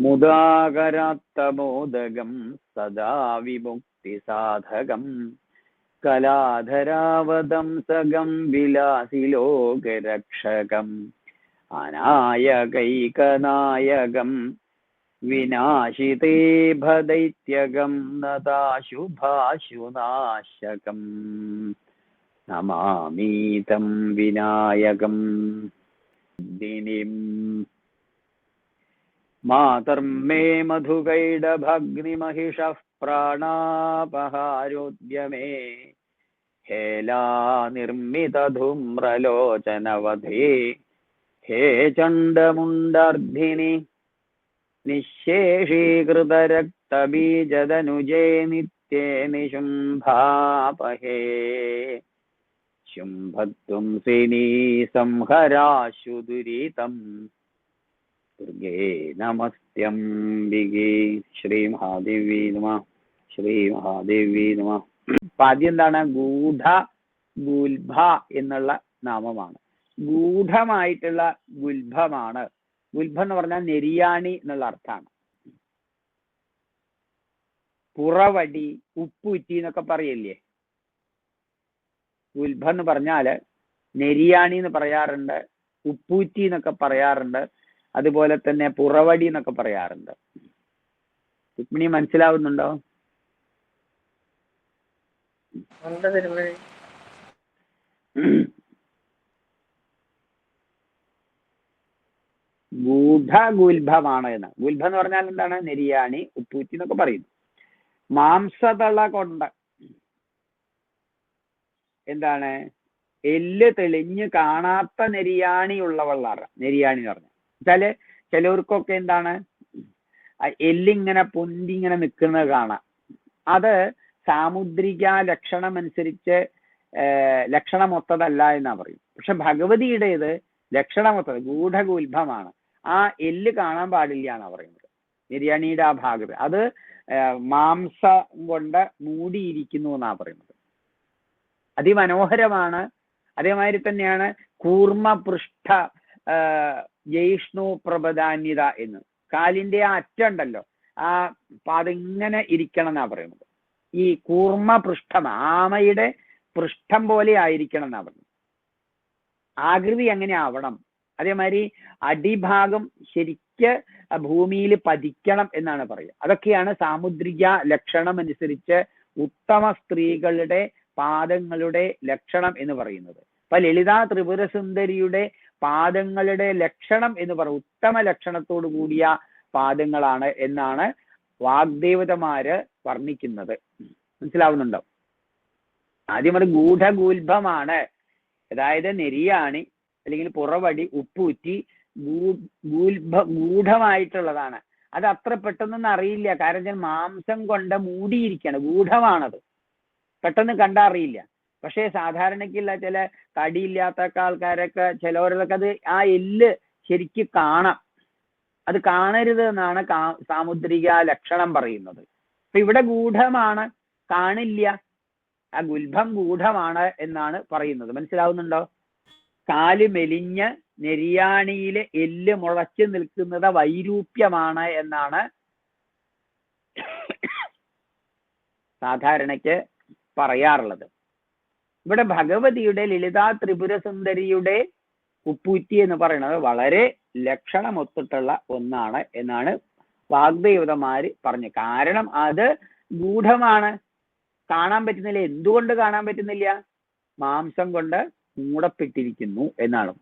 മുദാകരാത്തമോദകം സദാ വിമുക്തി സാധകം കലാധരാവതംസകം വിലാസി ലോകരക്ഷകം അനായകൈകനായകം വിനാശിതേ ഭദൈത്യകം നദാശുഭാശുനാശകം നമാമീതം വിനായകം. ദിനിം മാതർമേ മധുകൈഡഭഗ്നിമഹിഷഃ പ്രാണാപഹാരോദ്യമേ ഹേലാ നിർമ്മിതധൂമ്രലോചനവധേ ഹേ ചണ്ഡമുണ്ടർദ്ധിനി നിശേഷീകൃതരക്തബീജതനുജേ നിത്യേ നിശുംഭാപഹേ ശുംഭത്വം സിനീ സംഹരാശു ദുർഗേ നമസ്ത്യംബികേ ശ്രീ മഹാദേവി നമ. ശ്രീ മഹാദേവി നമ. അപ്പൊ ആദ്യം എന്താണ്? ഗൂഢ ഗുൽഭ എന്നുള്ള നാമമാണ്. ഗൂഢമായിട്ടുള്ള ഗുൽഭമാണ്. ഗുൽഭ എന്ന് പറഞ്ഞാൽ നെരിയാണി എന്നുള്ള അർത്ഥമാണ്. പുറവടി ഉപ്പുറ്റി എന്നൊക്കെ പറയില്ലേ? ഗുൽഭ എന്ന് പറഞ്ഞാൽ നെരിയാണി എന്ന് പറയാറുണ്ട് ഉപ്പൂറ്റി എന്നൊക്കെ പറയാറുണ്ട്. അതുപോലെ തന്നെ പുറവടി എന്നൊക്കെ പറയാറുണ്ട്. രുക്മിണി മനസ്സിലാവുന്നുണ്ടോ? ഗൂഢഗുൽഭമാണ് എന്ന്. ഗുൽഭ എന്ന് പറഞ്ഞാൽ എന്താണ്? നെരിയാണി ഉപ്പൂറ്റി എന്നൊക്കെ പറയുന്നു. മാംസതള കൊണ്ട് എന്താണ്? എല്ല് തെളിഞ്ഞ് കാണാത്ത നെരിയാണി ഉള്ളവളാണ്. നെരിയാണി എന്ന് പറഞ്ഞാൽ. വെച്ചാൽ ചിലവർക്കൊക്കെ എന്താണ് എല്ലിങ്ങനെ പൊന്തി ഇങ്ങനെ നിൽക്കുന്നത് കാണാം. അത് സാമുദ്രിക ലക്ഷണം അനുസരിച്ച് ലക്ഷണമൊത്തതല്ല എന്നാ പറയും. പക്ഷെ ഭഗവതിയുടേത് ലക്ഷണമൊത്തത് ഗൂഢഗുൽഭമാണ് ആ എല്ല് കാണാൻ പാടില്ല എന്നാ പറയുന്നത്. ബിരിയാണിയുടെ ആ ഭാഗത്ത്. അത് മാംസം കൊണ്ട് മൂടിയിരിക്കുന്നു എന്നാ പറയുന്നത്. അതിമനോഹരമാണ്. അതേമാതിരി തന്നെയാണ് കൂർമ്മപൃഷ്ഠ ജയിഷ്ണു പ്രബധാന്യത എന്ന്. കാലിന്റെ ആ അറ്റുണ്ടല്ലോ ആ പാദം ഇങ്ങനെ ഇരിക്കണം എന്നാ പറയുന്നത്. ഈ കൂർമ്മ പൃഷ്ഠം ആമയുടെ പൃഷ്ഠം പോലെ ആയിരിക്കണം എന്നാ പറയുന്നത്. ആകൃതി എങ്ങനെ ആവണം? അതേമാതിരി അടിഭാഗം ശരിക്ക് ഭൂമിയിൽ പതിക്കണം എന്നാണ് പറയുക. അതൊക്കെയാണ് സാമുദ്രിക ലക്ഷണം അനുസരിച്ച് ഉത്തമ സ്ത്രീകളുടെ പാദങ്ങളുടെ ലക്ഷണം എന്ന് പറയുന്നത്. അപ്പൊ ലളിതാ ത്രിപുര സുന്ദരിയുടെ പാദങ്ങളുടെ ലക്ഷണം എന്ന് പറയും ഉത്തമ ലക്ഷണത്തോടു കൂടിയ പാദങ്ങളാണ് എന്നാണ് വാഗ്ദേവതമാര് വർണിക്കുന്നത്. മനസ്സിലാവുന്നുണ്ടോ? ആദ്യം അത് ഗൂഢഗൂൽഭമാണ്. അതായത് നെരിയാണി അല്ലെങ്കിൽ പുറവടി ഉപ്പൂറ്റി ഗൂൽഭ ഗൂഢമായിട്ടുള്ളതാണ്. അത് അത്ര പെട്ടെന്നൊന്നും അറിയില്ല. കാരണം മാംസം കൊണ്ട് മൂടിയിരിക്കുകയാണ്. ഗൂഢമാണത്. പെട്ടെന്ന് കണ്ടാൽ അറിയില്ല. പക്ഷേ സാധാരണക്കുള്ള ചില തടിയില്ലാത്ത ആൾക്കാരൊക്കെ ചിലവരൊക്കെ അത് ആ എല്ല് ശരിക്ക് കാണാം. അത് കാണരുത് എന്നാണ് സാമുദ്രിക ലക്ഷണം പറയുന്നത്. അപ്പൊ ഇവിടെ ഗൂഢമാണ് കാണില്ല. ആ ഗുൽഭം ഗൂഢമാണ് എന്നാണ് പറയുന്നത്. മനസ്സിലാവുന്നുണ്ടോ? കാൽ മെലിഞ്ഞ് നെരിയാണിയിലെ എല്ല് മുളച്ചു നിൽക്കുന്നത് വൈരൂപ്യമാണ് എന്നാണ് സാധാരണയ്ക്ക് പറയാറുള്ളത്. ഇവിടെ ഭഗവതിയുടെ ലളിതാ ത്രിപുര സുന്ദരിയുടെ ഉപ്പൂറ്റി എന്ന് പറയുന്നത് വളരെ ലക്ഷണമൊത്തിട്ടുള്ള ഒന്നാണ് എന്നാണ് വാഗ്ദേവതമാര് പറഞ്ഞു. കാരണം അത് ഗൂഢമാണ്. കാണാൻ പറ്റുന്നില്ല. എന്തുകൊണ്ട് കാണാൻ പറ്റുന്നില്ല? മാംസം കൊണ്ട് മൂടപ്പെട്ടിരിക്കുന്നു എന്നാണ്.